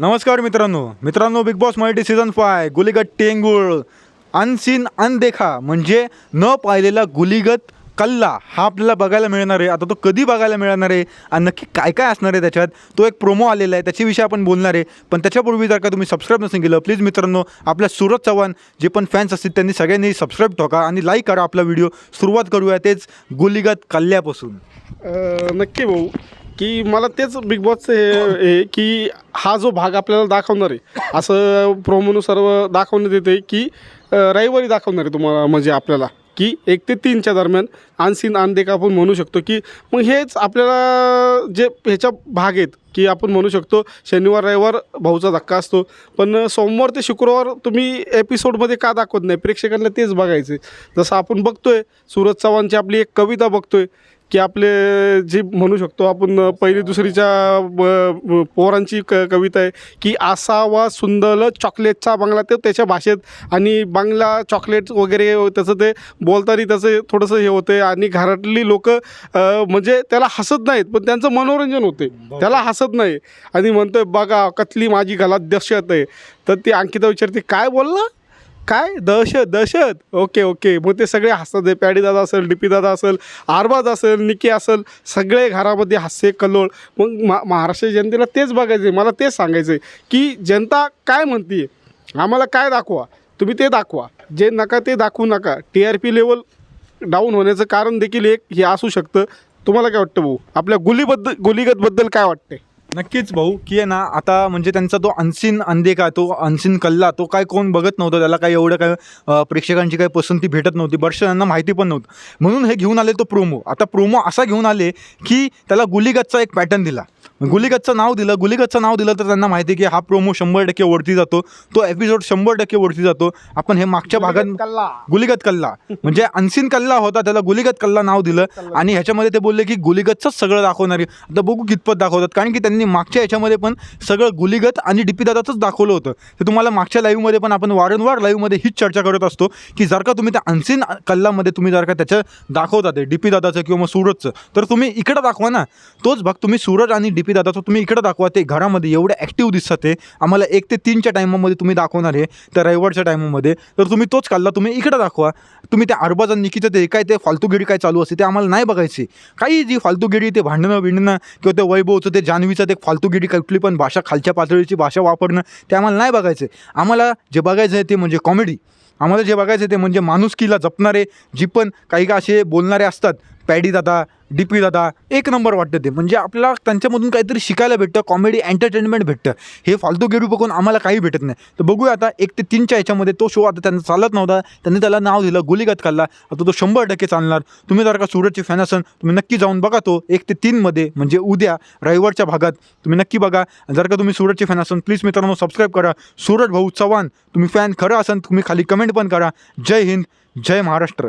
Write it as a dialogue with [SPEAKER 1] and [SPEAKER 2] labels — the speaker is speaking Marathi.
[SPEAKER 1] नमस्कार मित्रांनो. मित्रांनो Bigg Boss Marathi season five गुलीगत टेंगुळ अनसीन अनदेखा म्हणजे न पाहिलेला गुलीगत कल्ला हा आपल्याला बघायला मिळणार आहे. आता तो कधी बघायला मिळणार आहे आणि नक्की काय काय असणार आहे त्याच्यात तो एक प्रोमो आलेला आहे. त्याच्याविषयी आपण बोलणार आहे. पण त्याच्यापूर्वी जर का तुम्ही सबस्क्राईब नसेल केलं प्लीज मित्रांनो आपल्या सुरत चव्हाण जे पण फॅन्स असतील त्यांनी सगळ्यांनी सबस्क्राईब ठोका आणि लाईक करा आपला व्हिडिओ सुरुवात करूया तेच गुलीगत कल्ल्यापासून.
[SPEAKER 2] नक्की भाऊ. की मला तेच बिग बॉसचं हे हे की हा जो भाग आपल्याला दाखवणार आहे असं प्रोमोनुसार दाखवण्यात येते की रविवारी दाखवणार आहे तुम्हाला म्हणजे आपल्याला की एक ते तीनच्या दरम्यान अनसीन अनदेखा आपण म्हणू शकतो की मग हेच आपल्याला जे ह्याच्या भाग आहेत की आपण म्हणू शकतो शनिवार रविवार भाऊचा धक्का असतो पण सोमवार ते शुक्रवार तुम्ही एपिसोडमध्ये का दाखवत नाही? प्रेक्षकांना तेच बघायचं आहे जसं आपण बघतोय सूरज चव्हाणची आपली एक कविता बघतोय की आपले जे म्हणू शकतो आपण पहिली दुसरीच्या पोरांची क कविता आहे की असावा सुंदर चॉकलेटचा बांगला ते त्याच्या भाषेत आणि बांगला चॉकलेट वगैरे त्याचं ते बोलताना त्याचं थोडंसं हे होते आणि घरातली लोक म्हणजे त्याला हसत नाहीत पण त्यांचं मनोरंजन होते त्याला हसत नाही. आणि म्हणतोय बघा कतली माझी घालात दहशत आहे. तर ती अंकिता विचारते काय बोलला? काय? दहशत दहशत. Okay okay. मग ते सगळे हसतात. आहे पॅडी दादा असेल डी पी दादा असेल आरबाज असेल निकी असेल सगळे घरामध्ये हास्य कल्लोळ. मग मा महाराष्ट्र जनतेला तेच बघायचं आहे मला तेच सांगायचं आहे की जनता काय म्हणते आम्हाला काय दाखवा? तुम्ही ते दाखवा. जे नका ते दाखवू नका. T R P level down होण्याचं कारण देखील एक हे असू शकतं. तुम्हाला काय वाटतं भाऊ? आपल्या गुलीबद्दल गुलीगतबद्दल काय वाटतंय?
[SPEAKER 1] नक्कीच भाऊ की आहे ना आता म्हणजे त्यांचा तो अनसीन अंधेका तो अनसिन कल्ला तो काय कोण बघत नव्हतं त्याला काही एवढं काय प्रेक्षकांची काही पसंती भेटत नव्हती बऱ्याचशा त्यांना माहिती पण नव्हतं. म्हणून हे घेऊन आले तो प्रोमो. आता प्रोमो असा घेऊन आले की त्याला गुलीगतचा एक पॅटर्न दिला. गुलीगतचं नाव दिलं गुलीगतचं नाव दिलं तर त्यांना माहिती आहे की हा प्रोमो शंभर टक्के वरती जातो. तो एपिसोड शंभर टक्के वरती जातो. आपण हे मागच्या भागात
[SPEAKER 2] कल्ला.
[SPEAKER 1] गुलीगत कल्ला. म्हणजे अनसीन कल्ला होता त्याला गुलीगत कल्ला नाव दिलं. आणि ह्याच्यामध्ये ते बोलले की गुलीगतचंच सगळं दाखवणार आता बघू कितपत दाखवतात. कारण की त्यांनी मागच्या ह्याच्यामध्ये पण सगळं गुलीगत आणि डीपी दादाचंच दाखवलं होतं. ते तुम्हाला मागच्या लाईव्हमध्ये पण आपण वारंवार लाईव्हमध्ये हीच चर्चा करत असतो की जर का तुम्ही त्या अनसीन कल्लामध्ये तुम्ही जर का त्याचं दाखवता ते डीपी दादाचं किंवा मग सूरजचं तर तुम्ही इकडं दाखवा ना. तोच भाग तुम्ही सूरज आणि डीपी पी दादा तो तुम्ही इकडं दाखवा ते घरामध्ये एवढं ॲक्टिव्ह दिसतात ते आम्हाला एक ते तीनच्या टायमामध्ये तुम्ही दाखवणार आहे त्या रविवारच्या टायमामध्ये तर तुम्ही तोच खाल्ला तुम्ही इकडं दाखवा. तुम्ही त्या अरबाज आणि निकीचं ते काय ते फालतूगिरी काय चालू असते ते आम्हाला नाही बघायची. काही जी फालतूगिरी ते भांडणं भिंडणं किंवा ते वैभवचं ते जान्हवीचं ते फालतूगिरी कुठली पण भाषा खालच्या पातळीची भाषा वापरणं ते आम्हाला नाही बघायचं. आम्हाला जे बघायचं आहे ते म्हणजे कॉमेडी आम्हाला जे बघायचं आहे ते म्हणजे माणुसकीला जपणारे जी पण काही का असे बोलणारे असतात पॅडी दादा डी पी दादा एक नंबर वाटतं ते. म्हणजे आपल्याला त्यांच्यामधून काहीतरी शिकायला भेटतं कॉमेडी एंटरटेनमेंट भेटतं. हे फालतू गेडू बघून आम्हाला काही भेटत नाही. तर बघूया आता एक ते तीनच्या ह्याच्यामध्ये तो शो आता त्यांना चालत नव्हता. त्यांनी त्याला नाव दिलं गुलीगत खाल्ला. आता तो शंभर टक्के चालणार. तुम्ही जर का सूरजचे फॅन असाल तुम्ही नक्की जाऊन बघा तो एक ते तीनमध्ये. म्हणजे उद्या रविवारच्या भागात तुम्ही नक्की बघा. जर का तुम्ही सूरजचे फॅन असाल प्लीज मित्रांनो सबस्क्राईब करा. सूरज भाऊ चव्हाण तुम्ही फॅन खरं असाल तुम्ही खाली कमेंट पण करा. जय हिंद जय महाराष्ट्र.